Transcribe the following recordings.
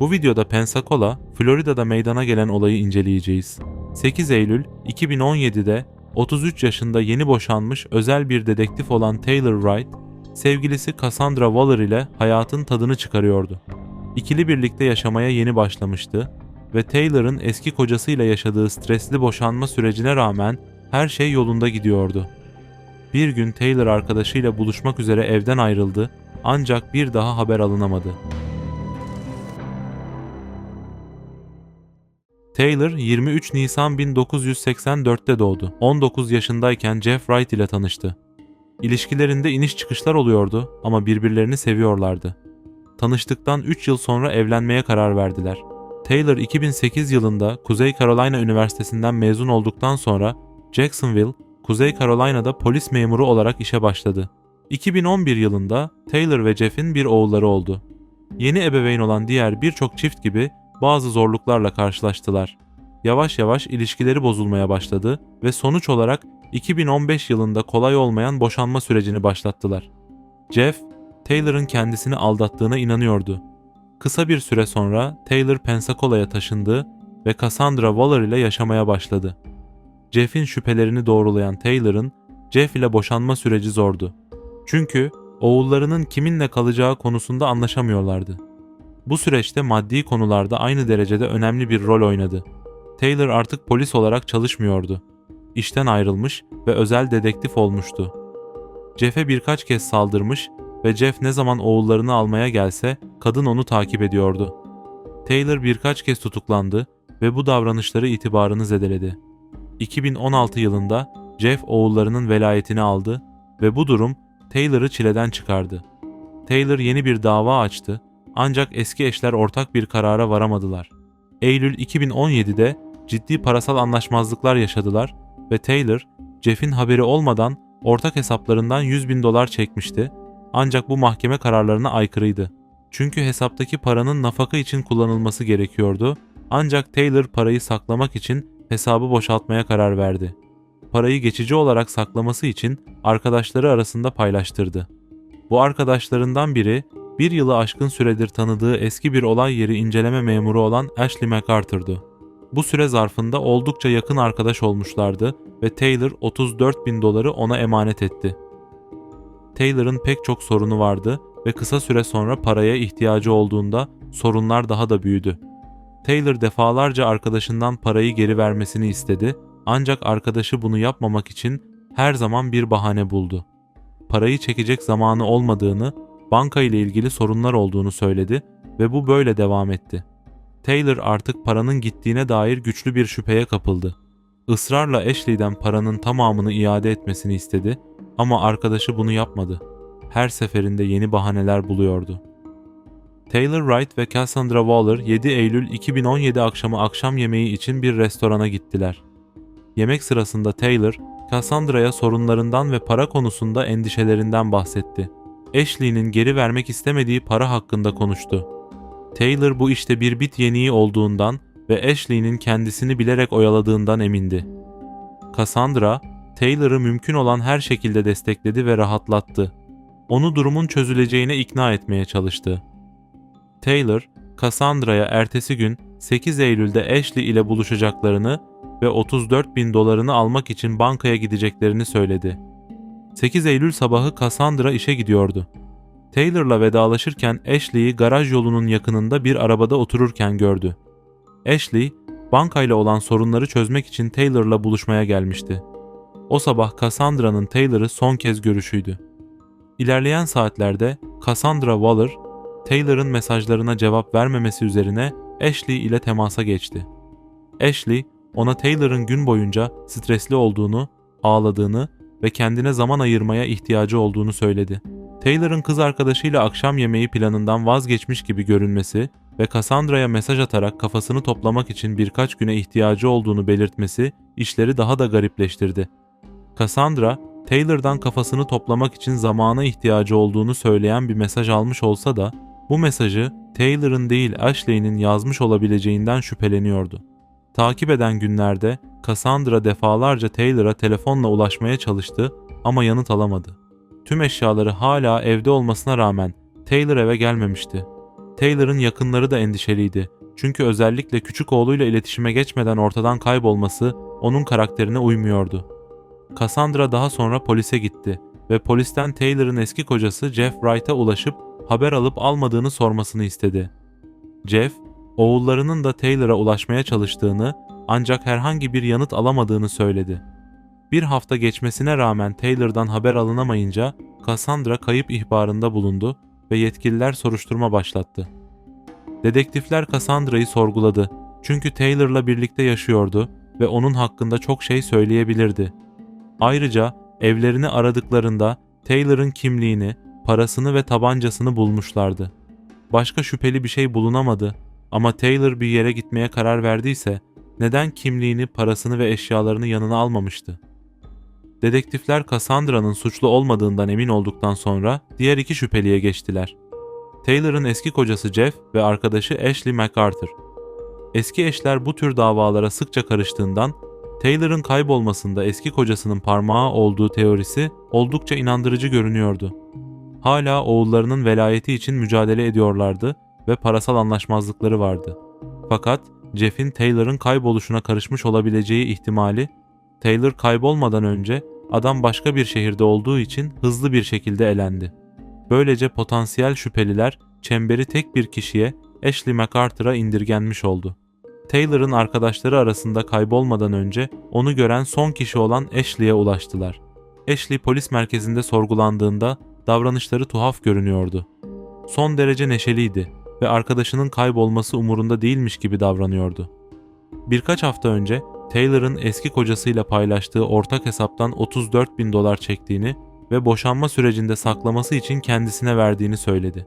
Bu videoda Pensacola, Florida'da meydana gelen olayı inceleyeceğiz. 8 Eylül 2017'de 33 yaşında yeni boşanmış özel bir dedektif olan Taylor Wright, sevgilisi Cassandra Waller ile hayatın tadını çıkarıyordu. İkili birlikte yaşamaya yeni başlamıştı ve Taylor'ın eski kocasıyla yaşadığı stresli boşanma sürecine rağmen her şey yolunda gidiyordu. Bir gün Taylor arkadaşıyla buluşmak üzere evden ayrıldı ancak bir daha haber alınamadı. Taylor 23 Nisan 1984'te doğdu. 19 yaşındayken Jeff Wright ile tanıştı. İlişkilerinde iniş çıkışlar oluyordu ama birbirlerini seviyorlardı. Tanıştıktan 3 yıl sonra evlenmeye karar verdiler. Taylor 2008 yılında Kuzey Carolina Üniversitesi'nden mezun olduktan sonra Jacksonville, Kuzey Carolina'da polis memuru olarak işe başladı. 2011 yılında Taylor ve Jeff'in bir oğulları oldu. Yeni ebeveyn olan diğer birçok çift gibi bazı zorluklarla karşılaştılar. Yavaş yavaş ilişkileri bozulmaya başladı ve sonuç olarak 2015 yılında kolay olmayan boşanma sürecini başlattılar. Jeff, Taylor'ın kendisini aldattığına inanıyordu. Kısa bir süre sonra Taylor Pensacola'ya taşındı ve Cassandra Waller ile yaşamaya başladı. Jeff'in şüphelerini doğrulayan Taylor'ın Jeff ile boşanma süreci zordu. Çünkü oğullarının kiminle kalacağı konusunda anlaşamıyorlardı. Bu süreçte maddi konularda aynı derecede önemli bir rol oynadı. Taylor artık polis olarak çalışmıyordu. İşten ayrılmış ve özel dedektif olmuştu. Jeff'e birkaç kez saldırmış ve Jeff ne zaman oğullarını almaya gelse kadın onu takip ediyordu. Taylor birkaç kez tutuklandı ve bu davranışları itibarını zedeledi. 2016 yılında Jeff oğullarının velayetini aldı ve bu durum Taylor'ı çileden çıkardı. Taylor yeni bir dava açtı ancak eski eşler ortak bir karara varamadılar. Eylül 2017'de ciddi parasal anlaşmazlıklar yaşadılar ve Taylor, Jeff'in haberi olmadan ortak hesaplarından 100 bin dolar çekmişti ancak bu mahkeme kararlarına aykırıydı. Çünkü hesaptaki paranın nafaka için kullanılması gerekiyordu ancak Taylor parayı saklamak için hesabı boşaltmaya karar verdi. Parayı geçici olarak saklaması için arkadaşları arasında paylaştırdı. Bu arkadaşlarından biri bir yılı aşkın süredir tanıdığı eski bir olay yeri inceleme memuru olan Ashley MacArthur'du. Bu süre zarfında oldukça yakın arkadaş olmuşlardı ve Taylor 34 bin doları ona emanet etti. Taylor'ın pek çok sorunu vardı ve kısa süre sonra paraya ihtiyacı olduğunda sorunlar daha da büyüdü. Taylor defalarca arkadaşından parayı geri vermesini istedi ancak arkadaşı bunu yapmamak için her zaman bir bahane buldu. Parayı çekecek zamanı olmadığını, banka ile ilgili sorunlar olduğunu söyledi ve bu böyle devam etti. Taylor artık paranın gittiğine dair güçlü bir şüpheye kapıldı. Israrla Ashley'den paranın tamamını iade etmesini istedi ama arkadaşı bunu yapmadı. Her seferinde yeni bahaneler buluyordu. Taylor Wright ve Cassandra Waller 7 Eylül 2017 akşamı akşam yemeği için bir restorana gittiler. Yemek sırasında Taylor, Cassandra'ya sorunlarından ve para konusunda endişelerinden bahsetti. Ashley'nin geri vermek istemediği para hakkında konuştu. Taylor bu işte bir bit yeniği olduğundan ve Ashley'nin kendisini bilerek oyaladığından emindi. Cassandra, Taylor'ı mümkün olan her şekilde destekledi ve rahatlattı. Onu durumun çözüleceğine ikna etmeye çalıştı. Taylor, Cassandra'ya ertesi gün 8 Eylül'de Ashley ile buluşacaklarını ve 34 bin dolarını almak için bankaya gideceklerini söyledi. 8 Eylül sabahı Cassandra işe gidiyordu. Taylor'la vedalaşırken Ashley'i garaj yolunun yakınında bir arabada otururken gördü. Ashley, bankayla olan sorunları çözmek için Taylor'la buluşmaya gelmişti. O sabah Cassandra'nın Taylor'ı son kez görüşüydü. İlerleyen saatlerde Cassandra Waller, Taylor'ın mesajlarına cevap vermemesi üzerine Ashley ile temasa geçti. Ashley, ona Taylor'ın gün boyunca stresli olduğunu, ağladığını ve kendine zaman ayırmaya ihtiyacı olduğunu söyledi. Taylor'ın kız arkadaşıyla akşam yemeği planından vazgeçmiş gibi görünmesi ve Cassandra'ya mesaj atarak kafasını toplamak için birkaç güne ihtiyacı olduğunu belirtmesi işleri daha da garipleştirdi. Cassandra, Taylor'dan kafasını toplamak için zamana ihtiyacı olduğunu söyleyen bir mesaj almış olsa da bu mesajı Taylor'ın değil Ashley'nin yazmış olabileceğinden şüpheleniyordu. Takip eden günlerde Cassandra defalarca Taylor'a telefonla ulaşmaya çalıştı ama yanıt alamadı. Tüm eşyaları hala evde olmasına rağmen Taylor eve gelmemişti. Taylor'ın yakınları da endişeliydi. Çünkü özellikle küçük oğluyla iletişime geçmeden ortadan kaybolması onun karakterine uymuyordu. Cassandra daha sonra polise gitti ve polisten Taylor'ın eski kocası Jeff Wright'a ulaşıp haber alıp almadığını sormasını istedi. Jeff, oğullarının da Taylor'a ulaşmaya çalıştığını ancak herhangi bir yanıt alamadığını söyledi. Bir hafta geçmesine rağmen Taylor'dan haber alınamayınca Cassandra kayıp ihbarında bulundu ve yetkililer soruşturma başlattı. Dedektifler Cassandra'yı sorguladı çünkü Taylor'la birlikte yaşıyordu ve onun hakkında çok şey söyleyebilirdi. Ayrıca evlerini aradıklarında Taylor'ın kimliğini, parasını ve tabancasını bulmuşlardı. Başka şüpheli bir şey bulunamadı ama Taylor bir yere gitmeye karar verdiyse neden kimliğini, parasını ve eşyalarını yanına almamıştı? Dedektifler Cassandra'nın suçlu olmadığından emin olduktan sonra diğer iki şüpheliye geçtiler. Taylor'ın eski kocası Jeff ve arkadaşı Ashley MacArthur. Eski eşler bu tür davalara sıkça karıştığından Taylor'ın kaybolmasında eski kocasının parmağı olduğu teorisi oldukça inandırıcı görünüyordu. Hala oğullarının velayeti için mücadele ediyorlardı ve parasal anlaşmazlıkları vardı. Fakat Jeff'in Taylor'ın kayboluşuna karışmış olabileceği ihtimali, Taylor kaybolmadan önce adam başka bir şehirde olduğu için hızlı bir şekilde elendi. Böylece potansiyel şüpheliler çemberi tek bir kişiye Ashley MacArthur'a indirgenmiş oldu. Taylor'ın arkadaşları arasında kaybolmadan önce onu gören son kişi olan Ashley'e ulaştılar. Ashley polis merkezinde sorgulandığında davranışları tuhaf görünüyordu. Son derece neşeliydi ve arkadaşının kaybolması umurunda değilmiş gibi davranıyordu. Birkaç hafta önce Taylor'ın eski kocasıyla paylaştığı ortak hesaptan 34 bin dolar çektiğini ve boşanma sürecinde saklaması için kendisine verdiğini söyledi.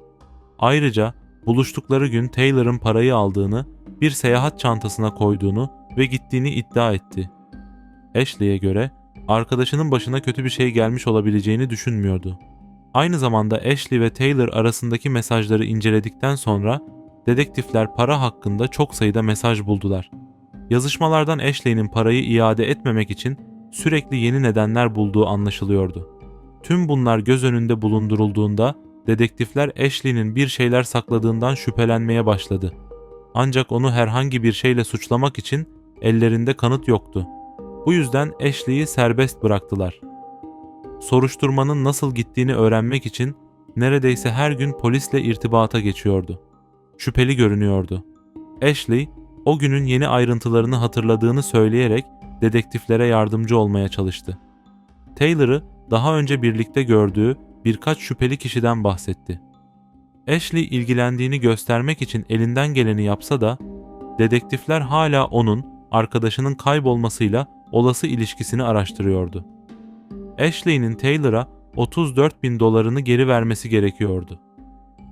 Ayrıca buluştukları gün Taylor'ın parayı aldığını, bir seyahat çantasına koyduğunu ve gittiğini iddia etti. Ashley'e göre arkadaşının başına kötü bir şey gelmiş olabileceğini düşünmüyordu. Aynı zamanda Ashley ve Taylor arasındaki mesajları inceledikten sonra dedektifler para hakkında çok sayıda mesaj buldular. Yazışmalardan Ashley'nin parayı iade etmemek için sürekli yeni nedenler bulduğu anlaşılıyordu. Tüm bunlar göz önünde bulundurulduğunda dedektifler Ashley'nin bir şeyler sakladığından şüphelenmeye başladı. Ancak onu herhangi bir şeyle suçlamak için ellerinde kanıt yoktu. Bu yüzden Ashley'i serbest bıraktılar. Soruşturmanın nasıl gittiğini öğrenmek için neredeyse her gün polisle irtibata geçiyordu. Şüpheli görünüyordu. Ashley, o günün yeni ayrıntılarını hatırladığını söyleyerek dedektiflere yardımcı olmaya çalıştı. Taylor'ı daha önce birlikte gördüğü birkaç şüpheli kişiden bahsetti. Ashley ilgilendiğini göstermek için elinden geleni yapsa da dedektifler hala onun arkadaşının kaybolmasıyla olası ilişkisini araştırıyordu. Ashley'nin Taylor'a 34 bin dolarını geri vermesi gerekiyordu.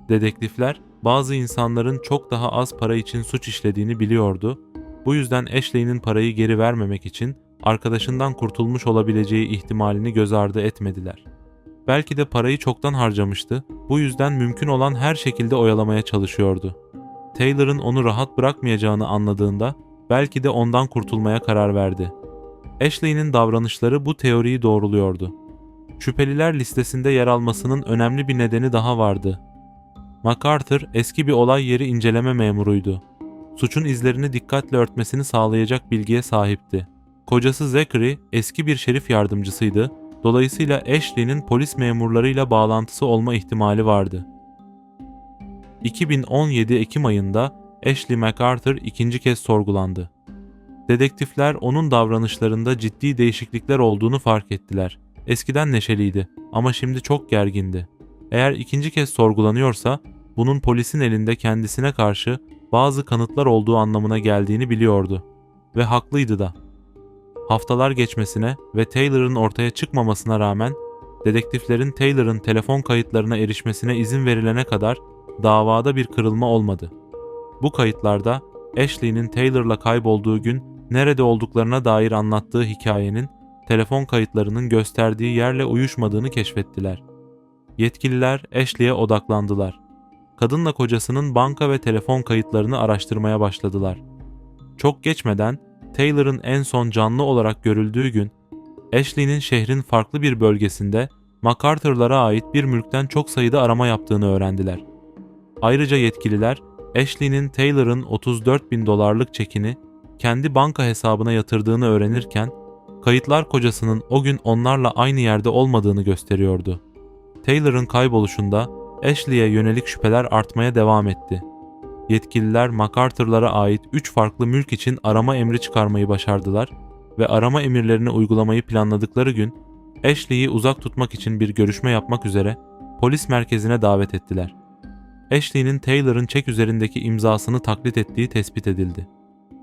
Dedektifler bazı insanların çok daha az para için suç işlediğini biliyordu. Bu yüzden Ashley'nin parayı geri vermemek için arkadaşından kurtulmuş olabileceği ihtimalini göz ardı etmediler. Belki de parayı çoktan harcamıştı. Bu yüzden mümkün olan her şekilde oyalamaya çalışıyordu. Taylor'ın onu rahat bırakmayacağını anladığında belki de ondan kurtulmaya karar verdi. Ashley'nin davranışları bu teoriyi doğruluyordu. Şüpheliler listesinde yer almasının önemli bir nedeni daha vardı. MacArthur eski bir olay yeri inceleme memuruydu. Suçun izlerini dikkatle örtmesini sağlayacak bilgiye sahipti. Kocası Zachary eski bir şerif yardımcısıydı, dolayısıyla Ashley'nin polis memurlarıyla bağlantısı olma ihtimali vardı. 2017 Ekim ayında Ashley MacArthur ikinci kez sorgulandı. Dedektifler onun davranışlarında ciddi değişiklikler olduğunu fark ettiler. Eskiden neşeliydi ama şimdi çok gergindi. Eğer ikinci kez sorgulanıyorsa bunun polisin elinde kendisine karşı bazı kanıtlar olduğu anlamına geldiğini biliyordu. Ve haklıydı da. Haftalar geçmesine ve Taylor'ın ortaya çıkmamasına rağmen dedektiflerin Taylor'ın telefon kayıtlarına erişmesine izin verilene kadar davada bir kırılma olmadı. Bu kayıtlarda Ashley'nin Taylor'la kaybolduğu gün nerede olduklarına dair anlattığı hikayenin telefon kayıtlarının gösterdiği yerle uyuşmadığını keşfettiler. Yetkililer Ashley'e odaklandılar. Kadınla kocasının banka ve telefon kayıtlarını araştırmaya başladılar. Çok geçmeden Taylor'ın en son canlı olarak görüldüğü gün Ashley'nin şehrin farklı bir bölgesinde MacArthur'lara ait bir mülkten çok sayıda arama yaptığını öğrendiler. Ayrıca yetkililer Ashley'nin Taylor'ın 34 bin dolarlık çekini kendi banka hesabına yatırdığını öğrenirken kayıtlar kocasının o gün onlarla aynı yerde olmadığını gösteriyordu. Taylor'ın kayboluşunda Ashley'e yönelik şüpheler artmaya devam etti. Yetkililer MacArthur'lara ait 3 farklı mülk için arama emri çıkarmayı başardılar ve arama emirlerini uygulamayı planladıkları gün Ashley'i uzak tutmak için bir görüşme yapmak üzere polis merkezine davet ettiler. Ashley'nin Taylor'ın çek üzerindeki imzasını taklit ettiği tespit edildi.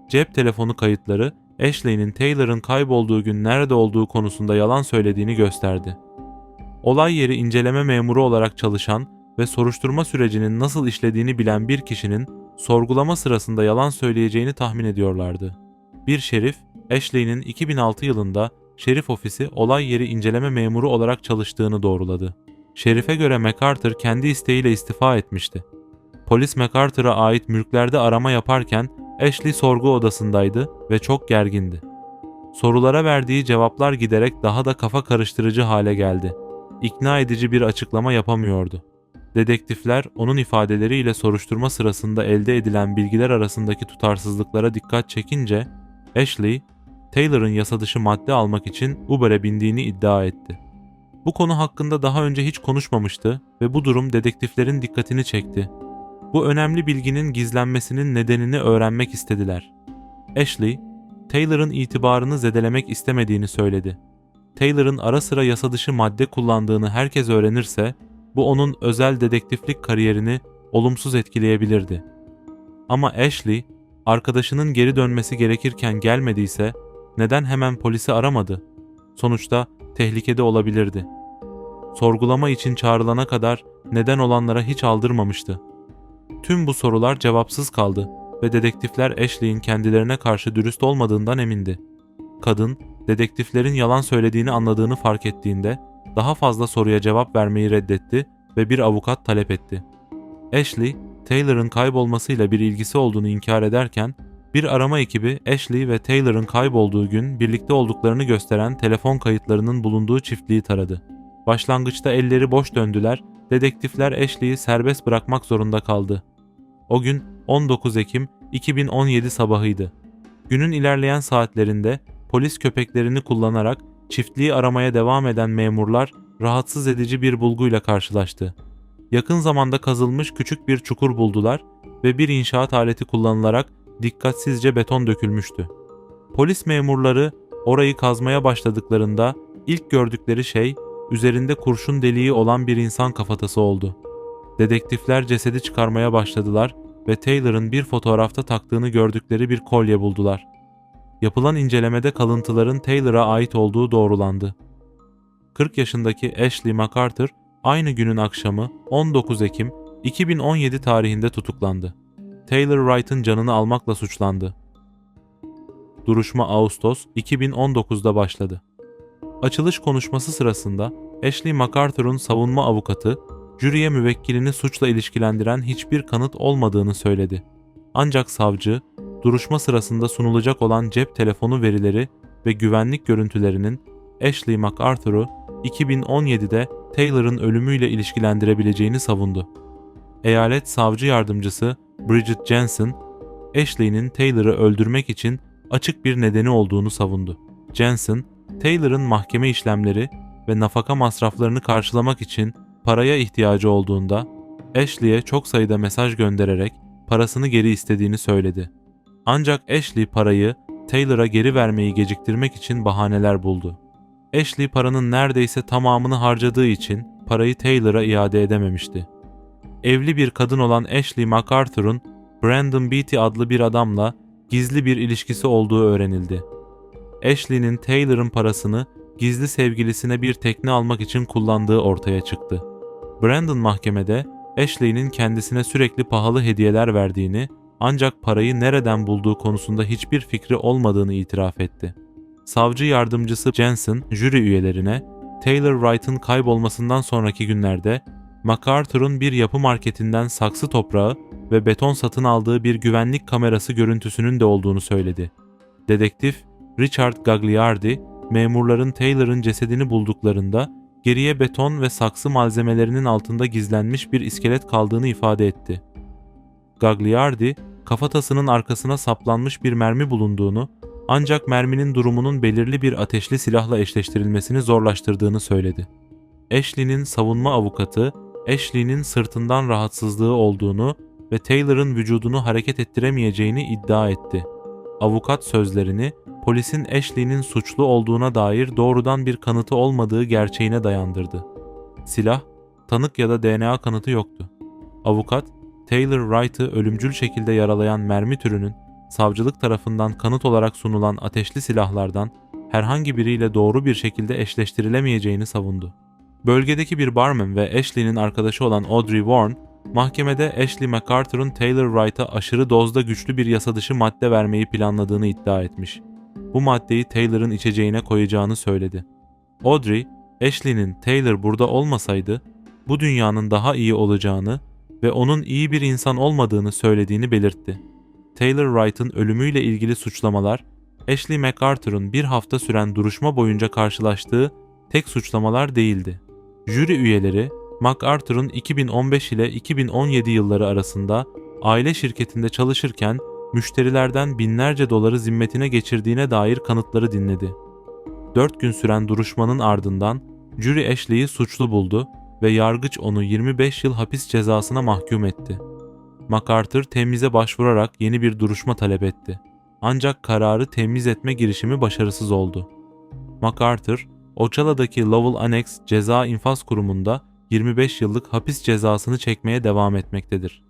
Cep telefonu kayıtları Ashley'nin Taylor'ın kaybolduğu gün nerede olduğu konusunda yalan söylediğini gösterdi. Olay yeri inceleme memuru olarak çalışan ve soruşturma sürecinin nasıl işlediğini bilen bir kişinin sorgulama sırasında yalan söyleyeceğini tahmin ediyorlardı. Bir şerif, Ashley'nin 2006 yılında şerif ofisi olay yeri inceleme memuru olarak çalıştığını doğruladı. Şerife göre MacArthur kendi isteğiyle istifa etmişti. Polis MacArthur'a ait mülklerde arama yaparken Ashley sorgu odasındaydı ve çok gergindi. Sorulara verdiği cevaplar giderek daha da kafa karıştırıcı hale geldi. İkna edici bir açıklama yapamıyordu. Dedektifler onun ifadeleriyle soruşturma sırasında elde edilen bilgiler arasındaki tutarsızlıklara dikkat çekince Ashley, Taylor'ın yasadışı madde almak için Uber'e bindiğini iddia etti. Bu konu hakkında daha önce hiç konuşmamıştı ve bu durum dedektiflerin dikkatini çekti. Bu önemli bilginin gizlenmesinin nedenini öğrenmek istediler. Ashley, Taylor'ın itibarını zedelemek istemediğini söyledi. Taylor'ın ara sıra yasa dışı madde kullandığını herkes öğrenirse bu onun özel dedektiflik kariyerini olumsuz etkileyebilirdi. Ama Ashley, arkadaşının geri dönmesi gerekirken gelmediyse neden hemen polisi aramadı? Sonuçta tehlikede olabilirdi. Sorgulama için çağrılana kadar neden olanlara hiç aldırmamıştı. Tüm bu sorular cevapsız kaldı ve dedektifler Ashley'in kendilerine karşı dürüst olmadığından emindi. Kadın, dedektiflerin yalan söylediğini anladığını fark ettiğinde daha fazla soruya cevap vermeyi reddetti ve bir avukat talep etti. Ashley, Taylor'ın kaybolmasıyla bir ilgisi olduğunu inkar ederken, bir arama ekibi Ashley ve Taylor'ın kaybolduğu gün birlikte olduklarını gösteren telefon kayıtlarının bulunduğu çiftliği taradı. Başlangıçta elleri boş döndüler, dedektifler Ashley'i serbest bırakmak zorunda kaldı. O gün 19 Ekim 2017 sabahıydı. Günün ilerleyen saatlerinde polis köpeklerini kullanarak çiftliği aramaya devam eden memurlar rahatsız edici bir bulguyla karşılaştı. Yakın zamanda kazılmış küçük bir çukur buldular ve bir inşaat aleti kullanılarak dikkatsizce beton dökülmüştü. Polis memurları orayı kazmaya başladıklarında ilk gördükleri şey üzerinde kurşun deliği olan bir insan kafatası oldu. Dedektifler cesedi çıkarmaya başladılar ve Taylor'ın bir fotoğrafta taktığını gördükleri bir kolye buldular. Yapılan incelemede kalıntıların Taylor'a ait olduğu doğrulandı. 40 yaşındaki Ashley MacArthur aynı günün akşamı 19 Ekim 2017 tarihinde tutuklandı. Taylor Wright'ın canını almakla suçlandı. Duruşma Ağustos 2019'da başladı. Açılış konuşması sırasında Ashley MacArthur'un savunma avukatı, jüriye müvekkilini suçla ilişkilendiren hiçbir kanıt olmadığını söyledi. Ancak savcı, duruşma sırasında sunulacak olan cep telefonu verileri ve güvenlik görüntülerinin Ashley MacArthur'u 2017'de Taylor'ın ölümüyle ilişkilendirebileceğini savundu. Eyalet savcı yardımcısı Bridget Jensen, Ashley'nin Taylor'ı öldürmek için açık bir nedeni olduğunu savundu. Jensen, Taylor'ın mahkeme işlemleri ve nafaka masraflarını karşılamak için paraya ihtiyacı olduğunda Ashley'e çok sayıda mesaj göndererek parasını geri istediğini söyledi. Ancak Ashley parayı Taylor'a geri vermeyi geciktirmek için bahaneler buldu. Ashley paranın neredeyse tamamını harcadığı için parayı Taylor'a iade edememişti. Evli bir kadın olan Ashley MacArthur'un Brandon Beatty adlı bir adamla gizli bir ilişkisi olduğu öğrenildi. Ashley'nin Taylor'ın parasını gizli sevgilisine bir tekne almak için kullandığı ortaya çıktı. Brandon mahkemede Ashley'nin kendisine sürekli pahalı hediyeler verdiğini ancak parayı nereden bulduğu konusunda hiçbir fikri olmadığını itiraf etti. Savcı yardımcısı Jensen jüri üyelerine Taylor Wright'ın kaybolmasından sonraki günlerde MacArthur'un bir yapı marketinden saksı toprağı ve beton satın aldığı bir güvenlik kamerası görüntüsünün de olduğunu söyledi. Dedektif Richard Gagliardi, memurların Taylor'ın cesedini bulduklarında geriye beton ve saksı malzemelerinin altında gizlenmiş bir iskelet kaldığını ifade etti. Gagliardi, kafatasının arkasına saplanmış bir mermi bulunduğunu ancak merminin durumunun belirli bir ateşli silahla eşleştirilmesini zorlaştırdığını söyledi. Ashley'nin savunma avukatı, Ashley'nin sırtından rahatsızlığı olduğunu ve Taylor'ın vücudunu hareket ettiremeyeceğini iddia etti. Avukat sözlerini polisin Ashley'nin suçlu olduğuna dair doğrudan bir kanıtı olmadığı gerçeğine dayandırdı. Silah, tanık ya da DNA kanıtı yoktu. Avukat, Taylor Wright'ı ölümcül şekilde yaralayan mermi türünün savcılık tarafından kanıt olarak sunulan ateşli silahlardan herhangi biriyle doğru bir şekilde eşleştirilemeyeceğini savundu. Bölgedeki bir barman ve Ashley'nin arkadaşı olan Audrey Warren, mahkemede Ashley MacArthur'un Taylor Wright'a aşırı dozda güçlü bir yasadışı madde vermeyi planladığını iddia etmiş. Bu maddeyi Taylor'ın içeceğine koyacağını söyledi. Audrey, Ashley'nin Taylor burada olmasaydı bu dünyanın daha iyi olacağını ve onun iyi bir insan olmadığını söylediğini belirtti. Taylor Wright'ın ölümüyle ilgili suçlamalar, Ashley MacArthur'un bir hafta süren duruşma boyunca karşılaştığı tek suçlamalar değildi. Jüri üyeleri, MacArthur'un 2015 ile 2017 yılları arasında aile şirketinde çalışırken müşterilerden binlerce doları zimmetine geçirdiğine dair kanıtları dinledi. 4 gün süren duruşmanın ardından jüri Ashley'i suçlu buldu ve yargıç onu 25 yıl hapis cezasına mahkum etti. MacArthur temize başvurarak yeni bir duruşma talep etti. Ancak kararı temiz etme girişimi başarısız oldu. MacArthur, Ocala'daki Lowell Annex Ceza İnfaz Kurumu'nda 25 yıllık hapis cezasını çekmeye devam etmektedir.